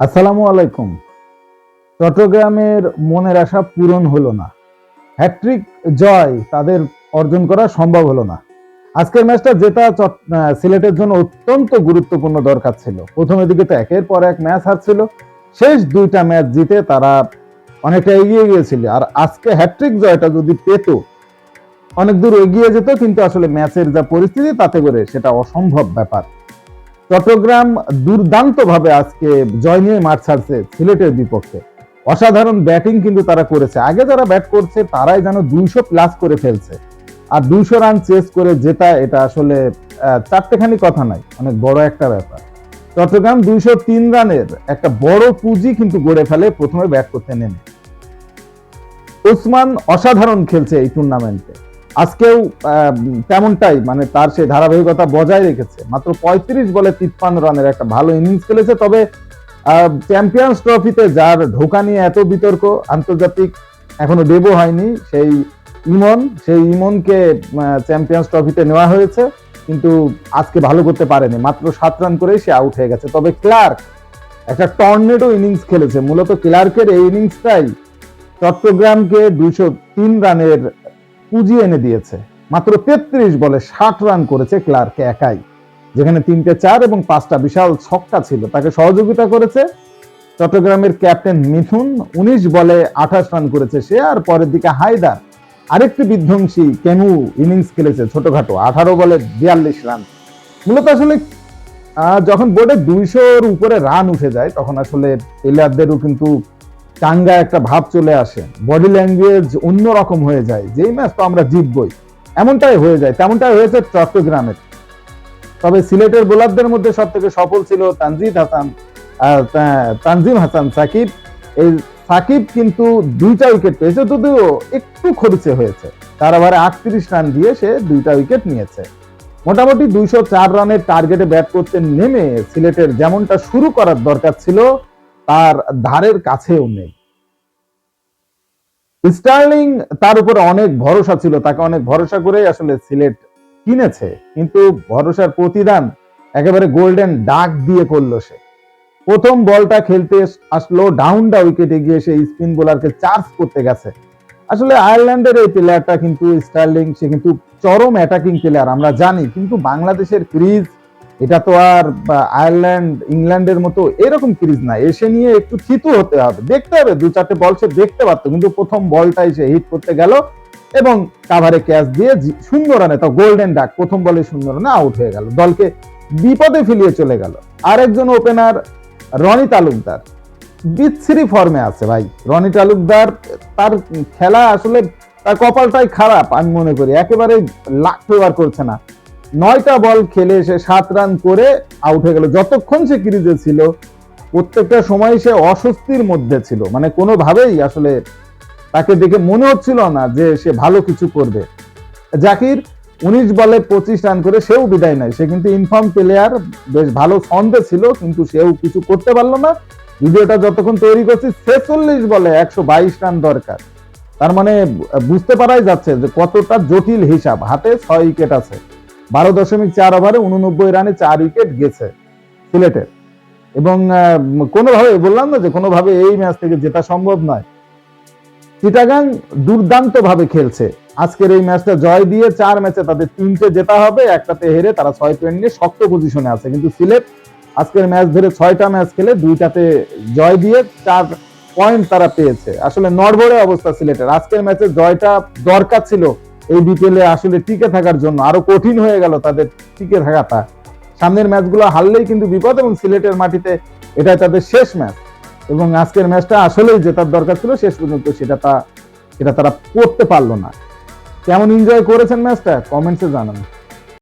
আসসালামু আলাইকুম। চট্টগ্রামের মনের আশা পূরণ হলো না। হ্যাট্রিক জয় তাদের অর্জন করা সম্ভব হলো না। আজকের ম্যাচটা আহ, সিলেটের জন্য অত্যন্ত গুরুত্বপূর্ণ দরকার ছিল। প্রথমের দিকে তো একের পর এক ম্যাচ হারছিল। শেষ দুইটা ম্যাচ জিতে তারা অনেকটা এগিয়ে গিয়েছিল। আর আজকে হ্যাট্রিক জয়টা যদি পেত অনেক দূর এগিয়ে যেত কিন্তু আসলে ম্যাচের যা পরিস্থিতি তাতে করে সেটা অসম্ভব ব্যাপার। চট্টগ্রাম দুর্দান্ত ভাবে আজকে জয় নিয়ে মাঠ ছাড়ছে সিলেটের বিপক্ষে। অসাধারণ ব্যাটিং কিন্তু তারা করেছে। আগে যারা ব্যাট করছে, তারাই যেন দুইশো প্লাস করে ফেলছে। আর দুইশো রান চেস করে জেতা, এটা আসলে চারটেখানি কথা নাই অনেক বড় একটা ব্যাপার। চট্টগ্রাম দুইশো তিন রানের একটা বড় পুঁজি কিন্তু গড়ে ফেলে, প্রথমে ব্যাট করতে নেমে। ওসমান অসাধারণ খেলছে এই টুর্নামেন্টে আজকেও তেমনটাই মানে তার সেই ধারাবাহিকতা বজায় রেখেছে। মাত্র পঁয়ত্রিশ বলে তিপ্পান্ন রানের একটা ভালো ইনিংস খেলেছে। তবে চ্যাম্পিয়ন্স ট্রফিতে যার ঢোকা নিয়ে এত বিতর্ক, আন্তর্জাতিক এখনও দেবো হয়নি, সেই ইমন, সেই ইমনকে চ্যাম্পিয়ন্স ট্রফিতে নেওয়া হয়েছে, কিন্তু আজকে ভালো করতে পারেনি। মাত্র সাত রান করেই সে আউট হয়ে গেছে। তবে ক্লার্ক একটা টর্নেডো ইনিংস খেলেছে। মূলত ক্লার্কের এই ইনিংসটাই চট্টগ্রামকে দুশো তিন রানের পুঁজি এনে দিয়েছে। মাত্র তেত্রিশ বলে ষাট রান করেছে ক্লার্কে একাই। যেখানে তিনটে চার এবং পাঁচটা বিশাল ছক্কা ছিল। তাকে সহযোগিতা করেছে চট্টগ্রামের ক্যাপ্টেন মিথুন উনিশ বলে আঠাশ রান করেছে সে। আর পরের দিকে হায়দার। আরেকটি বিধ্বংসী কেনু ইনিংস খেলেছে ছোটখাটো। আঠারো বলে বিয়াল্লিশ রান। মূলত আসলে যখন বোর্ডে দুইশোর উপরে রান উঠে যায়, তখন আসলে প্লেয়ারদেরও কিন্তু চাঙ্গা একটা ভাব চলে আসে। বডি ল্যাঙ্গুয়েজ অন্যরকম হয়ে যায়। যেই ম্যাচ তো আমরা জিতবই। এমনটাই হয়ে যায়। তেমনটাই হয়েছে চট্টগ্রামের তবে সিলেটের বোলারদের মধ্যে সব থেকে সফল ছিল তানজিদ হাসান তানজিম হাসান, সাকিব। এই সাকিব কিন্তু দুইটা উইকেট পেয়েছে, যদিও একটু খরচে হয়েছে। তার আবার আটত্রিশ রান দিয়ে সে দুইটা উইকেট নিয়েছে। মোটামুটি দুইশো চার রানের টার্গেটে ব্যাট করতে নেমে সিলেটের যেমনটা শুরু করার দরকার ছিল, তার ধারের কাছেও নেই। স্টার্লিং তার উপরে অনেক ভরসা ছিল, তাকে অনেক ভরসা করেই আসলে সিলেট কিনেছে। কিন্তু ভরসার প্রতিদান একেবারে গোল্ডেন ডাক দিয়ে করল সে। প্রথম বলটা খেলতে আসলো ডাউনটা উইকেটে গিয়ে সে স্পিন বোলারকে চার্জ করতে গেছে। আসলে আয়ারল্যান্ডের এই প্লেয়ারটা কিন্তু স্টার্লিং, সে কিন্তু চরম অ্যাটাকিং প্লেয়ার আমরা জানি। কিন্তু বাংলাদেশের ক্রিজ এটা তো আর আয়ারল্যান্ড ইংল্যান্ডের মতো এরকম ক্রিজ না। এসে নিয়ে একটু থিতু হতে হবে। দেখতে হবে, দু চারটে বল সে দেখতে পারতো, কিন্তু প্রথম বলটাই সে হিট করতে গেল এবং কাভারে ক্যাচ দিয়ে শূন্য রানে তো গোল্ডেন ডাক প্রথম বলে শূন্য রানে আউট হয়ে গেল। দলকে বিপদে ফেলিয়ে চলে গেল। আরেকজন ওপেনার রনি তালুকদার। বিচ্ছিরি ফর্মে আছে ভাই। রনি তালুকদার, তার খেলা আসলে, তার কপালটাই খারাপ, আমি মনে করি। একেবারে লাখ ফেভার করছে না। নয়টা বল খেলে সে সাত রান করে আউট হয়ে গেল। যতক্ষণ সে ক্রিজে ছিল, প্রত্যেকটা সময় সে অস্বস্তির মধ্যে ছিল। মানে কোনোভাবেই আসলে তাকে দেখে মনে হচ্ছিল না যে সে ভালো কিছু করবে। জাকির উনিশ বলে পঁচিশ রান করে সেও বিদায় নেয়। সে কিন্তু ইনফর্ম প্লেয়ার বেশ ভালো ছন্দে ছিল, কিন্তু সেও কিছু করতে পারল না। ভিডিওটা যতক্ষণ তৈরি করছি, ছেচল্লিশ বলে একশো বাইশ রান দরকার। তার মানে বুঝতে পারাই যাচ্ছে যে কতটা জটিল হিসাব। হাতে ছয় উইকেট আছে। বারো দশমিক চার ওভারে উননব্বই রানে চার উইকেট গেছে সিলেটের। এবং কোনোভাবে বললাম না যে কোনোভাবে এই ম্যাচ থেকে জেতা সম্ভব নয়। চিটাগাং দুর্দান্ত ভাবে খেলছে। আজকের এই ম্যাচটা জয় দিয়ে চার ম্যাচে তাদের তিনটে জেতা হবে, একটাতে হেরে তারা ছয় পয়েন্ট নিয়ে শক্ত পজিশনে আছে। কিন্তু সিলেট আজকের ম্যাচ ধরে ছয়টা ম্যাচ খেলে দুইটাতে জয় দিয়ে চার পয়েন্ট তারা পেয়েছে। আসলে নড়বড়ে অবস্থা সিলেটের। আজকের ম্যাচে জয়টা দরকার ছিল এই বিপিএলে আসলে টিকে থাকার জন্য আরও কঠিন হয়ে গেল তাদের টিকে থাকাটা। সামনের ম্যাচগুলো হারলেই কিন্তু বিপদ এবং সিলেটের মাটিতে এটাই তাদের শেষ ম্যাচ। এবং আজকের ম্যাচটা আসলেই জেতার দরকার ছিল, শেষ পর্যন্ত সেটা তা এটা তারা করতে পারল না। কেমন এনজয় করেছেন ম্যাচটা? কমেন্টসে জানান।